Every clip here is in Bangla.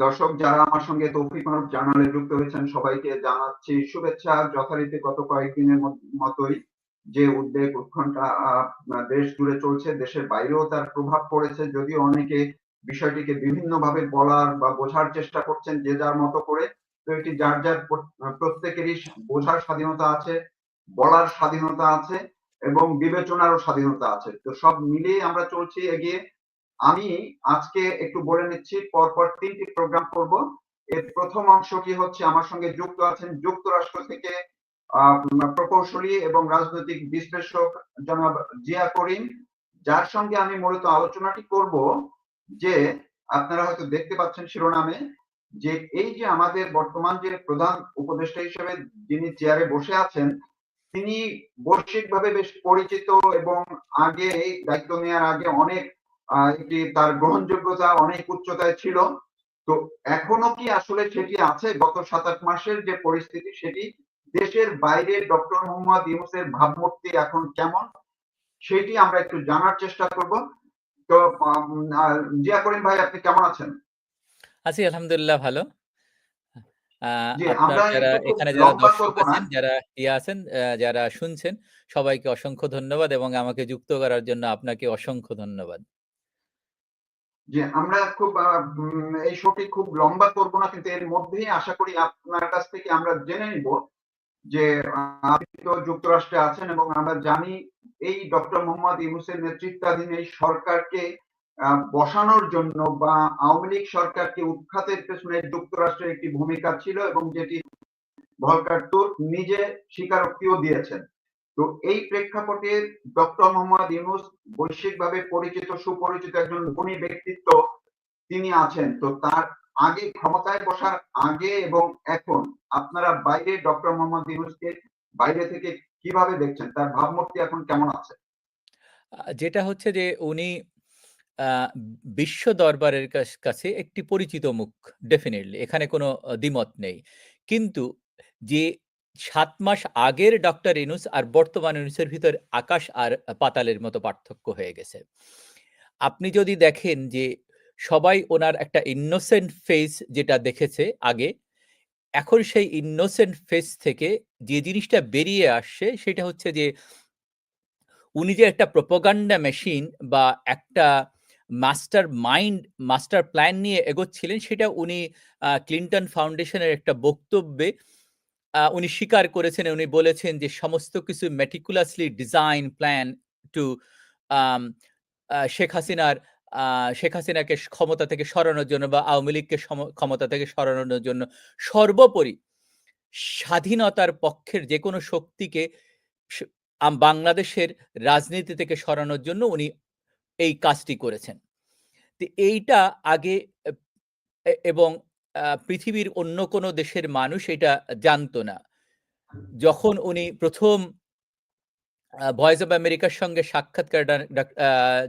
দর্শক যারা আমার সঙ্গে তৌফিক মারুফ জার্নালে যুক্ত হয়েছেন, সবাইকে জানাচ্ছি শুভেচ্ছা। যথারীতি গত কয়েকদিনের মত- মতোই যে উদ্বেগ উৎকণ্ঠা দেশ জুড়ে চলছে, দেশের বাইরেও তার প্রভাব পড়েছে, যদিও অনেকে বিষয়টিকে বিভিন্ন ভাবে বলার বা বোঝার চেষ্টা করছেন যে যার মতো করে। তো এটি যার যার প্রত্যেকেরই বোঝার স্বাধীনতা আছে, বলার স্বাধীনতা আছে এবং বিবেচনারও স্বাধীনতা আছে। তো সব মিলিয়ে আমরা চলছি এগিয়ে। আমি আজকে একটু বলে নিচ্ছি, পরপর তিনটি প্রোগ্রাম করব। এর প্রথম অংশটি হচ্ছে আমার সঙ্গে যুক্ত আছেন যুক্তরাষ্ট্র থেকে প্রকৌশলী এবং রাজনৈতিক বিশ্লেষক জনাব জিয়া করিম। যার সঙ্গে আমি মূলত আলোচনাটি করব যে আপনারা হয়তো দেখতে পাচ্ছেন শিরোনামে যে এই যে আমাদের বর্তমান যে প্রধান উপদেষ্টা হিসেবে যিনি চেয়ারে বসে আছেন, তিনি বৈশ্বিকভাবে বেশ পরিচিত এবং আগে এই দায়িত্ব নেওয়ার আগে অনেক একটি তার গ্রহণযোগ্যতা অনেক উচ্চতায় ছিল। তো এখনও কি আসলে সেটি আছে? গত সাত আট মাসের যে পরিস্থিতি সেটি দেশের বাইরে ডক্টর মোহাম্মদ ইউনুসের ভাবমূর্তি এখন কেমন সেটি আমরা একটু জানার চেষ্টা করব। তো জিয়া করিম ভাই আপনি কেমন আছেন? আছি আলহামদুলিল্লাহ ভালো। যারা এখানে যারা দর্শক আছেন যারা ইয়ে আছেন যারা শুনছেন সবাইকে অসংখ্য ধন্যবাদ এবং আমাকে যুক্ত করার জন্য আপনাকে অসংখ্য ধন্যবাদ। যে আমরা খুব এই শোটি খুব লম্বা করব না, কিন্তু এর মধ্যেই আশা করি আপনার কাছ থেকে আমরা জেনে নিব যে আপনি তো যুক্তরাষ্ট্রে আছেন এবং আমরা জানি এই ডক্টর মোহাম্মদ ইউনুসের নেতৃত্বাধীন এই সরকারকে বসানোর জন্য বা আওয়ামী লীগ সরকারকে উৎখাতের পেছনে যুক্তরাষ্ট্রের একটি ভূমিকা ছিল এবং যেটি ভলকার নিজে স্বীকারোক্তিও দিয়েছেন। তো এই প্রেক্ষাপটে ডক্টর মোহাম্মদ ইউনুস বৈশ্বিকভাবে পরিচিত, সুপরিচিত একজন গুণী ব্যক্তিত্ব তিনি আছেন। তো তার আগে ক্ষমতায় বসার আগে এবং এখন আপনারা বাইরে ডক্টর মোহাম্মদ ইউনুসকে বাইরে থেকে কীভাবে দেখছেন? তার ভাবমূর্তি এখন কেমন আছে? যেটা হচ্ছে যে উনি বিশ্ব দরবারের কাছে একটি পরিচিত মুখ ডেফিনেটলি এখানে কোনো দ্বিমত নেই। কিন্তু যে সাত মাস আগের ডক্টর ইনুস আর বর্তমান ইনুসের ভিতর আকাশ আর পাতালের মতো পার্থক্য হয়ে গেছে। আপনি যদি দেখেন যে সবাই ওনার একটা ইনোসেন্ট ফেস যেটা দেখেছে আগে, এখন সেই ইনোসেন্ট ফেস থেকে যে জিনিসটা বেরিয়ে আসছে সেটা হচ্ছে যে উনি যে একটা প্রোপাগান্ডা মেশিন বা একটা মাস্টার মাইন্ড মাস্টার প্ল্যান নিয়ে এগোচ্ছিলেন সেটা উনি ক্লিন্টন ফাউন্ডেশনের একটা বক্তব্যে উনি স্বীকার করেছেন, উনি বলেছেন যে সমস্ত কিছু meticulously design plan to Sheikh হাসিনার শেখ হাসিনাকে ক্ষমতা থেকে সরানোর জন্য বা আওয়ামী লীগকে ক্ষমতা থেকে সরানোর জন্য সর্বোপরি স্বাধীনতার পক্ষের যে কোনো শক্তিকে বাংলাদেশের রাজনীতি থেকে সরানোর জন্য উনি এই কাজটি করেছেন। তো এইটা আগে এবং পৃথিবীর অন্য কোনো দেশের মানুষ এটা জানতো না। যখন উনি প্রথম ভয়েস অফ আমেরিকার সঙ্গে সাক্ষাৎকার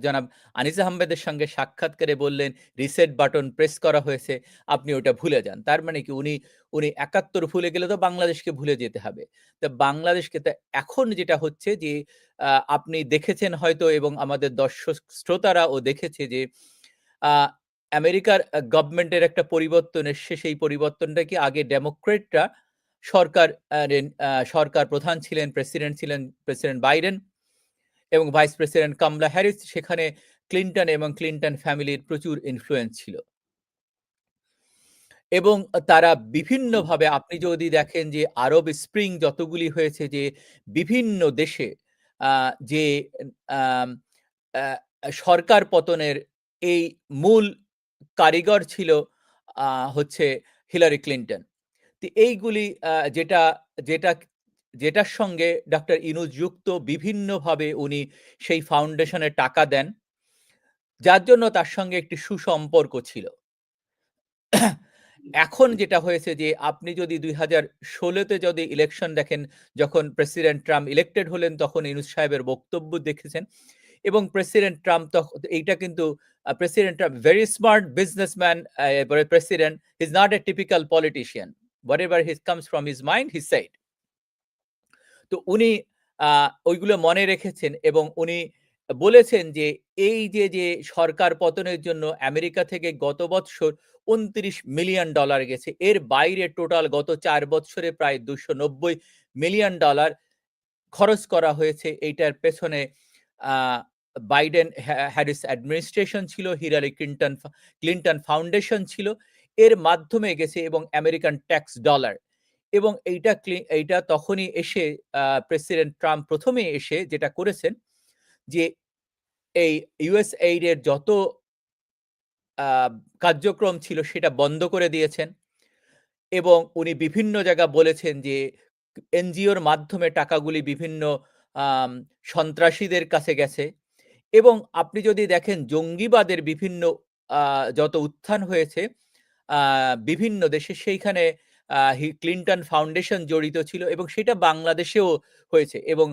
জনাব আনিস আহমেদের সঙ্গে সাক্ষাৎকারে বললেন রিসেট বাটন প্রেস করা হয়েছে, আপনি ওটা ভুলে যান। তার মানে কি, উনি উনি একাত্তর ভুলে গেলে তো বাংলাদেশকে ভুলে যেতে হবে। তা বাংলাদেশকে তা এখন যেটা হচ্ছে যে আপনি দেখেছেন হয়তো এবং আমাদের দর্শক, শ্রোতারাও দেখেছে যে আমেরিকার গভর্নমেন্টের একটা পরিবর্তন এসছে। সেই পরিবর্তনটা কি আগে ডেমোক্রেটরা সরকার সরকার প্রধান ছিলেন প্রেসিডেন্ট ছিলেন প্রেসিডেন্ট বাইডেন এবং ভাইস প্রেসিডেন্ট কামলা হ্যারিস সেখানে ক্লিন্টন এবং ক্লিন্টন ফ্যামিলির প্রচুর ইনফ্লুয়েন্স ছিল। এবং তারা বিভিন্নভাবে, আপনি যদি দেখেন যে আরব স্প্রিং যতগুলি হয়েছে যে বিভিন্ন দেশে যে সরকার পতনের এই মূল কারিগর ছিল হচ্ছে হিলারি ক্লিন্টন। তো এইগুলি যেটা যেটা যেটার সঙ্গে ডক্টর ইনুজ যুক্ত বিভিন্নভাবে উনি সেই ফাউন্ডেশনে টাকা দেন যার জন্য তার সঙ্গে একটি সুসম্পর্ক ছিল। এখন যেটা হয়েছে যে আপনি যদি দুই হাজার ষোলোতে যদি ইলেকশন দেখেন যখন প্রেসিডেন্ট ট্রাম্প ইলেক্টেড হলেন তখন ইনুস সাহেবের বক্তব্য দেখেছেন এবং প্রেসিডেন্ট ট্রাম্প তখন এইটা কিন্তু president Trump very smart businessman president is not a typical politician whatever his comes from his mind he side তো উনি ওইগুলো মনে রেখেছেন এবং উনি বলেছেন যে এই যে, যে সরকার পতনের জন্য আমেরিকা থেকে গত বৎসর ২৯ মিলিয়ন ডলার গেছে। এর বাইরে টোটাল গত ৪ বৎসরে প্রায় ২৯০ মিলিয়ন ডলার খরচ করা হয়েছে। এইটার পেছনে বাইডেন হ্যা হ্যারিস অ্যাডমিনিস্ট্রেশন ছিল, হিলারি ক্লিনটন ক্লিন্টন ফাউন্ডেশন ছিল। এর মাধ্যমে গেছে এবং আমেরিকান ট্যাক্স ডলার। এবং এইটা এইটা তখনই এসে প্রেসিডেন্ট ট্রাম্প ১ম এ এসে যেটা করেছেন যে এই USAID এর যত কার্যক্রম ছিল সেটা বন্ধ করে দিয়েছেন। এবং উনি বিভিন্ন জায়গা বলেছেন যে এনজিওর মাধ্যমে টাকাগুলি বিভিন্ন সন্ত্রাসীদের কাছে গেছে। এবং আপনি যদি দেখেন জঙ্গিবাদের বিভিন্ন যত উত্থান হয়েছে বিভিন্ন দেশে সেইখানে ক্লিনটন ফাউন্ডেশন জড়িত ছিল এবং সেটা বাংলাদেশেও হয়েছে। এবং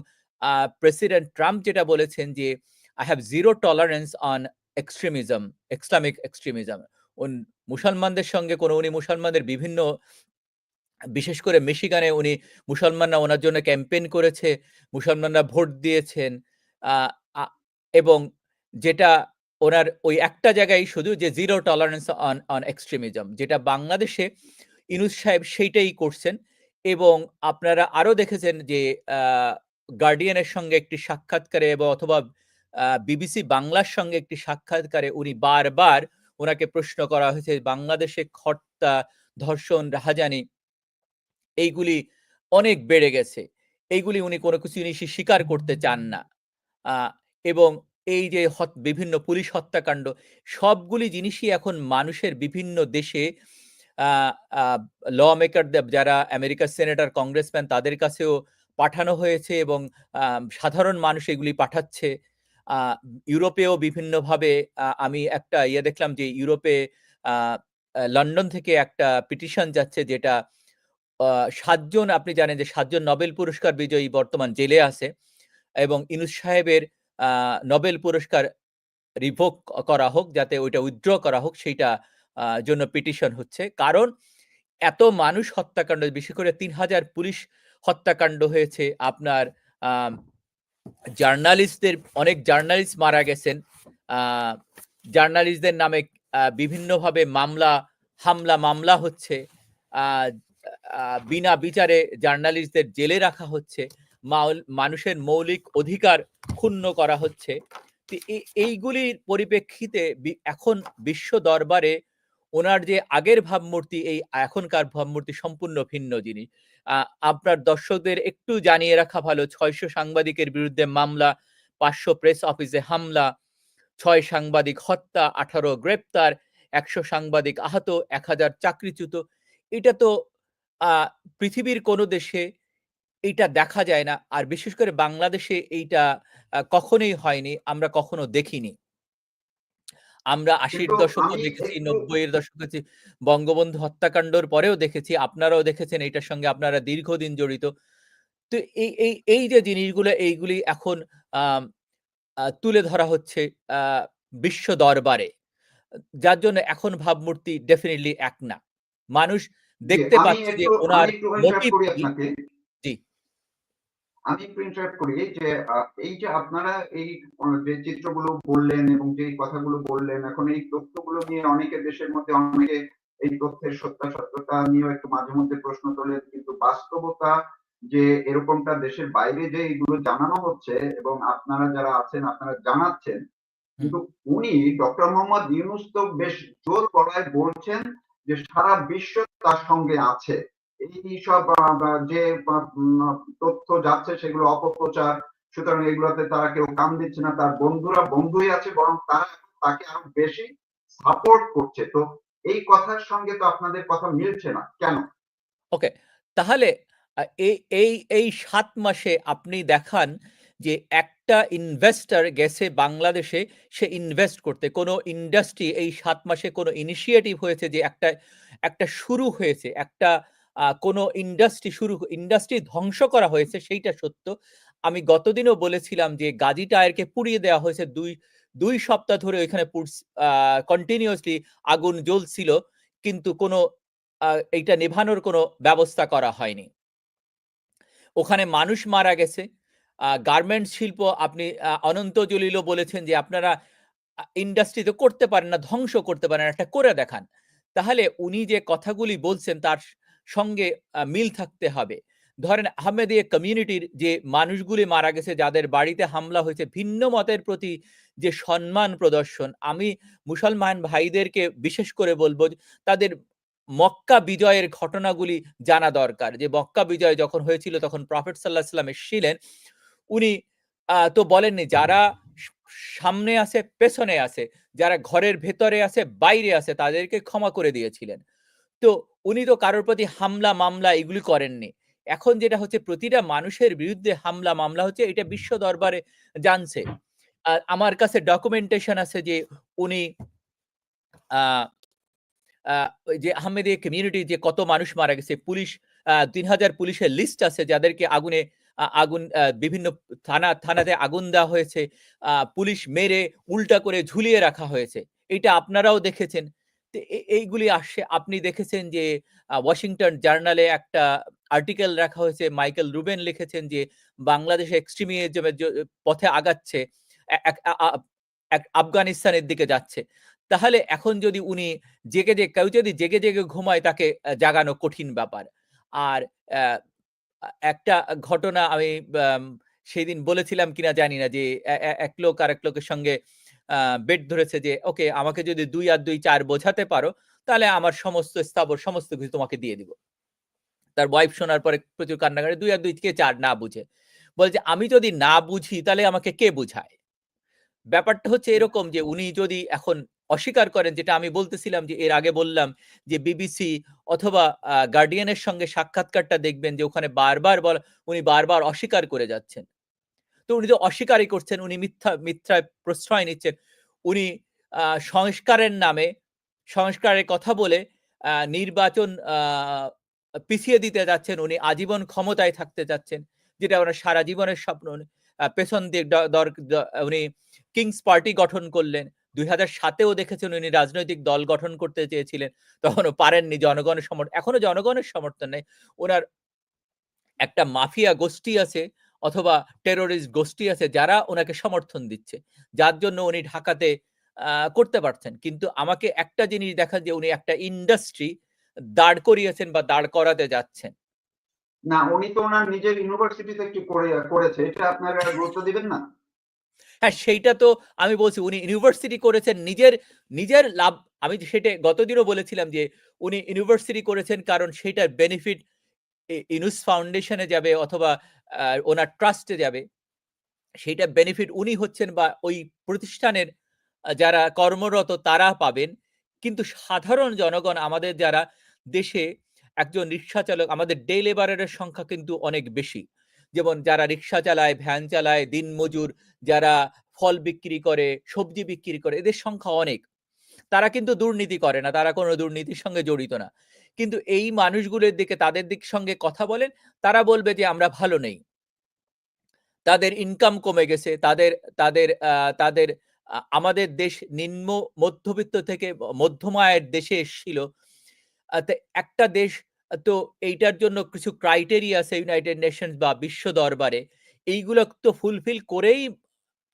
প্রেসিডেন্ট ট্রাম্প যেটা বলেছেন যে, I have zero tolerance on extremism Islamic extremism উন মুসলমানদের সঙ্গে কোনো উনি মুসলমানদের বিভিন্ন বিশেষ করে মিশিগানে উনি মুসলমানরা ওনার জন্য ক্যাম্পেইন করেছে, মুসলমানরা ভোট দিয়েছেন। এবং যেটা ওনার ওই একটা জায়গায় শুধু যে zero tolerance on on extremism যেটা বাংলাদেশে ইউনূস সাহেব সেইটাই করছেন এবং আপনারা আরও দেখেছেন যে গার্ডিয়ানের সঙ্গে একটি সাক্ষাৎকারে এবং অথবা বিবিসি বাংলার সঙ্গে একটি সাক্ষাৎকারে উনি বারবার ওনাকে প্রশ্ন করা হয়েছে বাংলাদেশে হত্যা, ধর্ষণ, রাহাজানি এইগুলি অনেক বেড়ে গেছে। এইগুলি উনি কোনো কিছু জিনিসই স্বীকার করতে চান না। এবং এই যে বিভিন্ন পুলিশ হত্যাকাণ্ড সবগুলি জিনিসই এখন মানুষের বিভিন্ন দেশে ল মেকারদের যারা আমেরিকার সেনেটর, কংগ্রেসম্যান তাদের কাছেও পাঠানো হয়েছে এবং সাধারণ মানুষ এগুলি পাঠাচ্ছে। ইউরোপেও বিভিন্নভাবে আমি একটা ইয়ে দেখলাম যে ইউরোপে লন্ডন থেকে একটা পিটিশন যাচ্ছে যেটা সাতজন আপনি জানেন যে সাতজন নোবেল পুরস্কার বিজয়ী বর্তমান জেলে আছে এবং ইনুস সাহেবের নোবেল পুরস্কার রিভোক করা হোক যাতে ওইটা উইথড্র করা হোক সেইটা জন্য পিটিশন হচ্ছে। কারণ এত মানুষ হত্যাকাণ্ড বেশি করে ৩০০০ পুলিশ হত্যাকাণ্ড হয়েছে। আপনার জার্নালিস্টদের অনেক জার্নালিস্ট মারা গেছেন। জার্নালিস্টদের নামে বিভিন্নভাবে মামলা, হামলা, মামলা হচ্ছে। বিনা বিচারে জার্নালিস্টদের জেলে রাখা হচ্ছে। মানুষের মৌলিক অধিকার ক্ষুণ্ণ করা হচ্ছে। এইগুলির পরিপ্রেক্ষিতে এখন বিশ্ব দরবারে ওনার যে আগের ভাবমূর্তি এই এখনকার ভাবমূর্তি সম্পূর্ণ ভিন্ন জিনিস। আপনার দর্শকদের একটু জানিয়ে রাখা ভালো ৬০০ সাংবাদিকের বিরুদ্ধে মামলা, ৫০০ প্রেস অফিসে হামলা, ছয় সাংবাদিক হত্যা, ১৮ গ্রেপ্তার, ১০০ সাংবাদিক আহত, ১০০০ চাকরিচ্যুত। এটা তো পৃথিবীর কোনো দেশে এইটা দেখা যায় না। আর বিশেষ করে বাংলাদেশে এইটা কখনোই হয়নি। আমরা কখনো দেখিনি। আমরা ৮০ র কিন্তু দশকেও আমি দেখেছি, ৯০ এর দশকে বঙ্গবন্ধু হত্যাকাণ্ডর পরেও দেখেছি। আপনারাও দেখেছেন এইটার সঙ্গে আপনারা দীর্ঘদিন জড়িত। তো এই এই এই যে জিনিসগুলো এইগুলি এখন তুলে ধরা হচ্ছে বিশ্ব দরবারে। যার জন্য এখন ভাবমূর্তি ডেফিনিটলি এক না। মানুষ দেখতে পাচ্ছে যে ইন্টারাপ্ট মোটিভ। আমি একটু ইন্টারাপ্ট করি যে এই যে আপনারা এই যে চিত্রগুলো বললেন এবং যেই কথাগুলো বললেন, এখন এই তথ্যগুলো নিয়ে অনেকে দেশের মধ্যে অনেকে এই তথ্যের সত্যাসত্যতা নিয়েও একটু মাঝে মধ্যে প্রশ্ন তোলেন। কিন্তু বাস্তবতা যে এরকমটা দেশের বাইরে যে এগুলো জানানো হচ্ছে এবং আপনারা যারা আছেন, আপনারা জানাচ্ছেন। কিন্তু উনি ডক্টর মোহাম্মদ ইউনূস তো বেশ জোর গলায় বলছেন যে সারা বিশ্ব তার সঙ্গে আছে। যে তথ্য যাচ্ছে সেগুলো অপপ্রচার। সুতরাং এগুলোতে তারা কেউ কান দিচ্ছে না। তার বন্ধুরা বন্ধুই আছে, বরং তারা তাকে আরও বেশি সাপোর্ট করছে। তো এই কথার সঙ্গে তো আপনাদের কথা মিলছে না। কেন? ওকে। তাহলে এই এই এই ৭ মাসে আপনি দেখান যে একটা ইনভেস্টর গেছে বাংলাদেশে, সে ইনভেস্ট করতে। কোন ইন্ডাস্ট্রি এই সাত মাসে কোনো ইনিশিয়েটিভ হয়েছে যে একটা একটা শুরু হয়েছে। একটা কোন ইন্ডাস্ট্রি শুরু ইন্ডাস্ট্রি ধ্বংস করা হয়েছে সেইটা সত্য। আমি গতদিনও বলেছিলাম যে গাজী টায়ারকে পুড়িয়ে দেওয়া হয়েছে ২ ২ সপ্তাহ ধরে ওইখানে কন্টিনিউয়াসলি আগুন জ্বলছিল। কিন্তু কোনো এইটা নেভানোর কোনো ব্যবস্থা করা হয়নি। ওখানে মানুষ মারা গেছে। গার্মেন্টস শিল্প আপনি অনন্ত জলিলও বলেছেন যে আপনারা আ ইন্ডাস্ট্রিতে করতে পারেন না, ধ্বংস করতে পারেন একটা করে দেখান। তাহলে উনি যে কথাগুলি বলছেন তার সঙ্গে মিল থাকতে হবে। ধরেন আহমেদিয়া কমিউনিটির যে মানুষগুলি মারা গেছে, যাদের বাড়িতে হামলা হয়েছে, ভিন্ন মতের প্রতি যে সম্মান প্রদর্শন, আমি মুসলমান ভাইদেরকে বিশেষ করে বলব তাদের মক্কা বিজয়ের ঘটনাগুলি জানা দরকার। যে মক্কা বিজয় যখন হয়েছিল তখন প্রফেট সাল্লাল্লাহু আলাইহি ওয়াসাল্লাম এসেছিলেন। উনি তো বলেননি যারা সামনে আছে, পেছনে আছে, যারা ঘরের ভেতরে আছে, বাইরে আছে তাদেরকে ক্ষমা করে দিয়েছিলেন। তো উনি তো কারোর প্রতি হামলা, মামলা এগুলি করেননি। এখন যেটা হচ্ছে প্রতিটা মানুষের বিরুদ্ধে হামলা, মামলা হচ্ছে এটা বিশ্ব দরবারে জানছে। আ আমার কাছে ডকুমেন্টেশন আছে যে উনি যে আহমেদিয়া কমিউনিটি যে কত মানুষ মারা গেছে, পুলিশ তিন হাজার পুলিশের লিস্ট আছে যাদেরকে আগুনে আগুন বিভিন্ন থানা থানাতে আগুন দেওয়া হয়েছে। পুলিশ মেরে উল্টা করে ঝুলিয়ে রাখা হয়েছে। এটা আপনারাও দেখেছেন। এইগুলি আসছে আপনি দেখেছেন যে ওয়াশিংটন জার্নালে একটা আর্টিকেল রাখা হয়েছে। মাইকেল রুবেন লিখেছেন যে বাংলাদেশ এক্সট্রিমিজম এর জ পথে আগাচ্ছে। আফগানিস্তানের দিকে যাচ্ছে। তাহলে এখন যদি উনি জেগে, জেগে কেউ যদি জেগে, জেগে ঘুমায় তাকে জাগানো কঠিন ব্যাপার। আর একটা ঘটনা আমি বাম সেদিন বলেছিলাম কিনা জানি না যে এক লোক আর এক লোকের সঙ্গে বেট ধরেছে যে, "ওকে আমাকে যদি দুই আর ২ ৪ বোঝাতে পারো, তাহলে আমার সমস্ত স্থাবর সমস্ত কিছু তোমাকে দিয়ে দিব।" তার ওয়াইফ শোনার পরে প্রচুর কান্নাকাটি, দুই আর দুই কে চার না বুঝে।" বলছে, "আমি যদি না বুঝি তাহলে আমাকে কে বুঝায়?" ব্যাপারটা হচ্ছে এরকম যে উনি যদি এখন অস্বীকার করেন যেটা আমি বলতেছিলাম যে এর আগে বললাম যে বিবিসি অথবা গার্ডিয়ানের সঙ্গে সাক্ষাৎকারটা দেখবেন যে ওখানে বারবার বলা উনি বারবার অস্বীকার করে যাচ্ছেন। তো উনি তো অস্বীকারই করছেন, উনি মিথ্যা মিথ্যায় প্রশ্রয় নিচ্ছেন। উনি সংস্কারের নামে সংস্কারের কথা বলে নির্বাচন পিছিয়ে দিতে যাচ্ছেন। উনি আজীবন ক্ষমতায় থাকতে চাচ্ছেন। যেটা ওনার সারা জীবনের স্বপ্ন। পেছন দিয়ে উনি কিংস পার্টি গঠন করলেন। দুই হাজার সাতেও দেখেছেন উনি রাজনৈতিক দল গঠন করতে চেয়েছিলেন। তখনও পারেননি জনগণের সমর্থন এখনও জনগণের সমর্থন নেই। উনার একটা মাফিয়া গোষ্ঠী আছে অথবা টেরোরিস্ট গোষ্ঠী আছে যারা উনাকে সমর্থন দিচ্ছে। যার জন্য উনি ঢাকাতে করতে পারছেন। কিন্তু আমাকে একটা জিনিস দেখান যে উনি একটা ইন্ডাস্ট্রি দাঁড় করিয়েছেন বা দাঁড় করাতে যাচ্ছেন। না, উনি তো উনার নিজের ইউনিভার্সিটিতে একটু করেছে। এটা আপনারা গুরুত্ব দিবেন না? হ্যাঁ, সেইটা তো আমি বলছি উনি ইউনিভার্সিটি করেছেন নিজের, নিজের লাভ আমি সেটা গতদিনও বলেছিলাম যে উনি ইউনিভার্সিটি করেছেন কারণ সেটার বেনিফিট ই ফাউন্ডেশনে যাবে অথবা ওনার ট্রাস্টে যাবে। সেইটা বেনিফিট উনি হচ্ছেন বা ওই প্রতিষ্ঠানের যারা কর্মরত তারা পাবেন। কিন্তু সাধারণ জনগণ আমাদের যারা দেশে একজন রিক্সা চালক আমাদের ডে লেবারের সংখ্যা কিন্তু অনেক বেশি। যেমন যারা রিক্সা চালায়, ভ্যান চালায়, দিনমজুর, যারা ফল বিক্রি করে, সবজি বিক্রি করে এদের সংখ্যা অনেক। তারা কিন্তু দুর্নীতি করে না। তারা কোনো দুর্নীতির সঙ্গে জড়িত না। কিন্তু এই মানুষগুলোর দিকে তাদের দিক সঙ্গে কথা বলেন, তারা বলবে যে আমরা ভালো নেই। তাদের ইনকাম কমে গেছে। তাদের তাদের তাদের আমাদের দেশ নিম্ন মধ্যবিত্ত থেকে ম মধ্যম আয়ের দেশে এসেছিল একটা দেশ তো এইটার জন্য কিছু ক্রাইটেরিয়া আছে ইউনাইটেড নেশনস বা বিশ্ব দরবারে। এইগুলো তো ফুলফিল করেই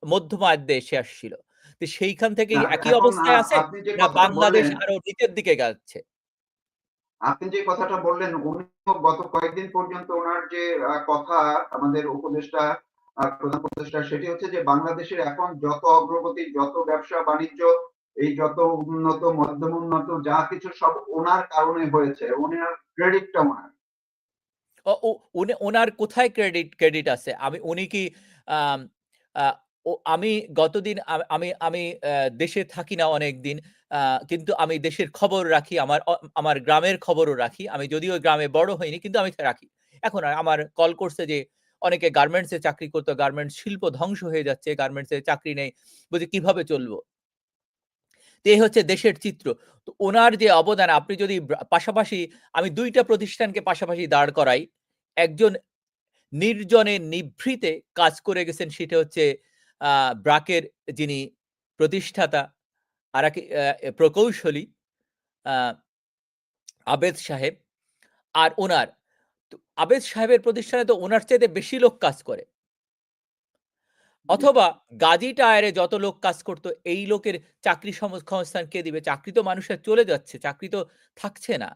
মধ্যমায়ের দেশে আসছিল। তো সেইখান থেকেই না, একই অবস্থায় আছে বাংলাদেশ আরও নিচের দিকে যাচ্ছে? আপনি যে কথাটা বললেন উনি গত কয়েকদিন পর্যন্ত ওনার যে কথা আমাদের উপদেষ্টা প্রধান উপদেষ্টা সেটি হচ্ছে যে বাংলাদেশের এখন যত অগ্রগতি, যত ব্যবসা-বাণিজ্য, এই যত উন্নত, মধ্যম উন্নত যা কিছু সব ওনার কারণে হয়েছে। উনার ক্রেডিটটা উনার। ও ও উনি ওনার কোথায় ক্রেডিট ক্রেডিট আছে? আমি উনি কি ও আমি গতদিন আমি আমি দেশে থাকি না অনেকদিন। আ, কিন্তু আমি দেশের খবর রাখি। আমার আমার গ্রামের খবরও রাখি। আমি যদিও গ্রামে বড় হইনি, কিন্তু আমি রাখি। এখন আমার কল করছে যে, অনেকে গার্মেন্টসে চাকরি করতো। গার্মেন্টস শিল্প ধ্বংস হয়ে যাচ্ছে। গার্মেন্টস চাকরি নেই। বলছে কীভাবে চলবো? এই হচ্ছে দেশের চিত্র। তো ওনার যে অবদান, আপনি যদি পাশাপাশি আমি দুইটা প্রতিষ্ঠানকে পাশাপাশি দাঁড় করাই। একজন নির্জনে নিভৃতে কাজ করে গেছেন, সেটা হচ্ছে আ ব্র্যাকের যিনি প্রতিষ্ঠাতা আরেক অ্যা প্রকৌশলী আবেদ সাহেব আর ওনার। আবেদ সাহেবের প্রতিষ্ঠানে তো ওনার চাইতে বেশি লোক কাজ করে। অথবা গাজী টায়ারে যত লোক কাজ করতো এই লোকের চাকরি সংস্থান কে দিবে? চাকরি তো মানুষের চলে যাচ্ছে চাকরি তো থাকছে না।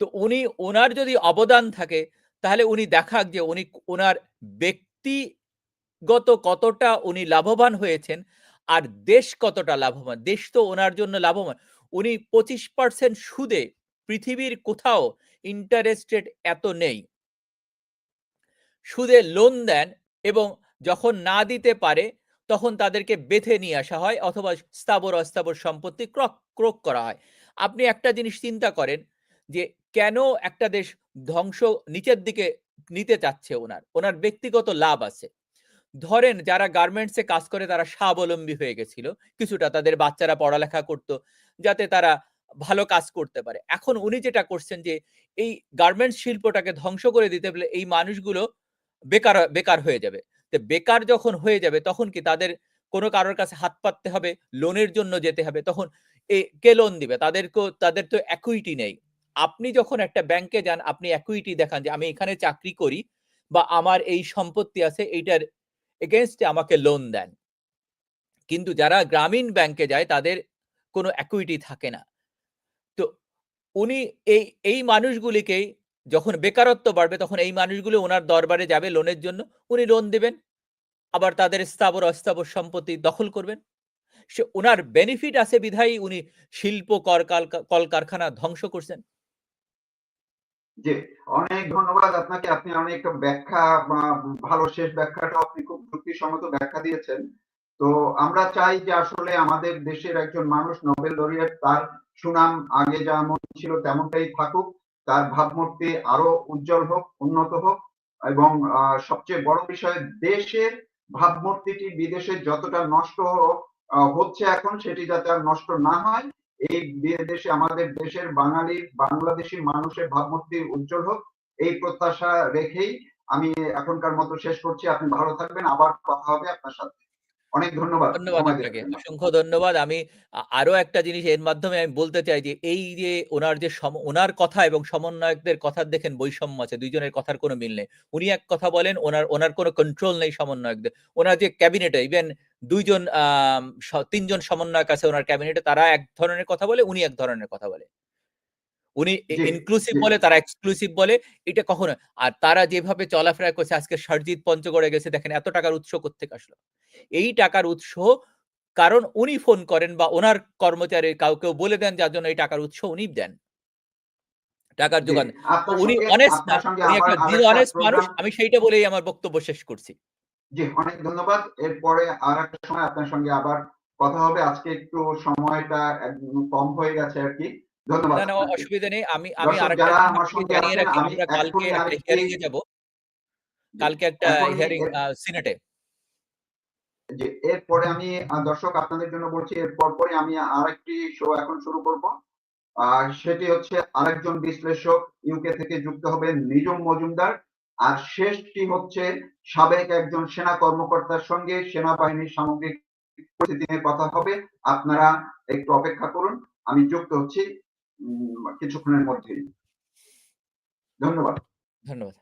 তো উনি ওনার যদি অবদান থাকে তাহলে উনি দেখাক যে উনি ওনার ব্যক্তিগত কতটা উনি লাভবান হয়েছেন আর দেশ কতটা লাভবান? দেশ তো ওনার জন্য লাভবান। উনি পঁচিশ পার্সেন্ট সুদে পৃথিবীর কোথাও ইন্টারেস্ট রেট এত নেই। সুদে লোন দেন এবং যখন না দিতে পারে, তখন তাদেরকে বেঁধে নিয়ে আসা হয় অথবা স্থাবর অস্থাবর সম্পত্তি ক্রক, ক্রোক করা হয়। আপনি একটা জিনিস চিন্তা করেন যে কেন একটা দেশ ধ্বংস নিচের দিকে নিতে চাচ্ছে ওনার? ওনার ব্যক্তিগত লাভ আছে। ধরেন যারা গার্মেন্টসে কাজ করে তারা স্বাবলম্বী হয়ে গেছিল, কিছুটা তাদের বাচ্চারা পড়ালেখা করত যাতে তারা ভালো কাজ করতে পারে। এখন উনি যেটা করছেন যে, এই গার্মেন্টস শিল্পটাকে ধ্বংস করে দিতে বলে এই মানুষগুলো বেকার বেকার হয়ে যাবে। তো বেকার যখন হয়ে যাবে তখন কি তাদের কোনো কারোর কাছে হাত পাততে হবে, লোনের জন্য যেতে হবে, তখন এ কে লোন দিবে? তাদেরকেও তাদের তো অ্যাকুইটি নেই। আপনি যখন একটা ব্যাংকে যান, আপনি অ্যাকুইটি দেখান যে, আমি এখানে চাকরি করি বা আমার এই সম্পত্তি আছে, এইটার এগেনস্টে আমাকে লোন দেন। কিন্তু যারা গ্রামীণ ব্যাংকে যায়, তাদের কোনো অ্যাকুইটি থাকে না। তো উনি এই এই মানুষগুলিকেই যখন বেকারত্ব বাড়বে, তখন এই মানুষগুলো ওনার দরবারে যাবে লোনের জন্য। উনি লোন দেবেন, আবার তাদের স্থাবর, অস্থাবর সম্পত্তি দখল করবেন। সে, ওনার বেনিফিট আছে বিধায়ী উনি শিল্প কাল- কলকারখানা ধ্বংস করছেন। জি, অনেক ধন্যবাদ আপনাকে। আপনি অনেক ব্যাখ্যা ভালো শেষ ব্যাখ্যাটা আপনি খুব যুক্তিসম্মত ব্যাখ্যা দিয়েছেন। তো আমরা চাই যে আসলে আমাদের দেশের একজন মানুষ, নোবেল লরিয়েট তার সুনাম আগে যেমন ছিল তেমনটাই থাকুক, তার ভাবমূর্তি আরও উজ্জ্বল হোক, উন্নত হোক, এবং সবচেয়ে বড় বিষয়, দেশের ভাবমূর্তিটি বিদেশে যতটা নষ্ট হচ্ছে এখন সেটি যাতে আর নষ্ট না হয় এই দেশে, আমাদের দেশের বাঙালি, বাংলাদেশি মানুষের ভাবমূর্তি উজ্জ্বল হোক, এই প্রত্যাশা রেখেই আমি এখনকার মতো শেষ করছি। আপনি ভালো থাকবেন। আবার কথা হবে আপনার সাথে। অনেক ধন্যবাদ ধন্যবাদ অসংখ্য ধন্যবাদ। আমি আরও একটা জিনিস এর মাধ্যমে আমি বলতে চাই যে এই যে ওনার যে ওনার কথা এবং সমন্বয়কদের কথা দেখেন বৈষম্য আছে দুইজনের কথার কোনো মিল নেই। উনি এক কথা বলেন ওনার ওনার কোনো কন্ট্রোল নেই সমন্বয়কদের। ওনার যে ক্যাবিনেটে ইভেন দুইজন স- তিনজন সমন্বয়ক আছে ওনার ক্যাবিনেটে তারা এক ধরনের কথা বলে উনি এক ধরনের কথা বলে। উনি ইনক্লুসিভ বলে তারা এক্সক্লুসিভ বলে এটা কখনো আর তারা যেভাবে চলাফেরা করছে আজকে সরজিৎ পঞ্চগড়ে গেছে দেখেন এত টাকার উৎস থেকে আসলো? এই টাকার উৎস কারণ উনি ফোন করেন বা ওনার কর্মচারী কাউকে বলে দেন যার জন্য এই টাকার উৎস উনি দেন। টাকার যোগান। উনি অনেস্ট উনি একটা জিরো অনেস্ট মানুষ আমি সেইটা বলেই আমার বক্তব্য শেষ করছি। জি অনেক ধন্যবাদ। এরপরে আর একটা সময় আপনার সঙ্গে আবার কথা হবে। আজকে একটু সময়টা কম হয়ে গেছে আর কি। ধন্যবাদ। না না অসুবিধা নেই। আমি আমি আরেকটা জানিয়ে রাখি আমরা কালকে একটা হিয়ারিং এ যাব। কালকে একটা হিয়ারিং সিনেটে যে এরপরে আমি দর্শক আপনাদের জন্য বলছি এরপর পরে আমি আরেকটি শো এখন শুরু করব। আর সেটি হচ্ছে আরেকজন বিশ্লেষক ইউকে থেকে যুক্ত হবে নিজম মজুমদার। আর শেষটি হচ্ছে সাবেক একজন সেনা কর্মকর্তার সঙ্গে সেনাবাহিনীর সামগ্রিক পরিস্থিতি নিয়ে কথা হবে। আপনারা একটু অপেক্ষা করুন। আমি যুক্ত হচ্ছি কিছুক্ষণের মধ্যেই। ধন্যবাদ। ধন্যবাদ।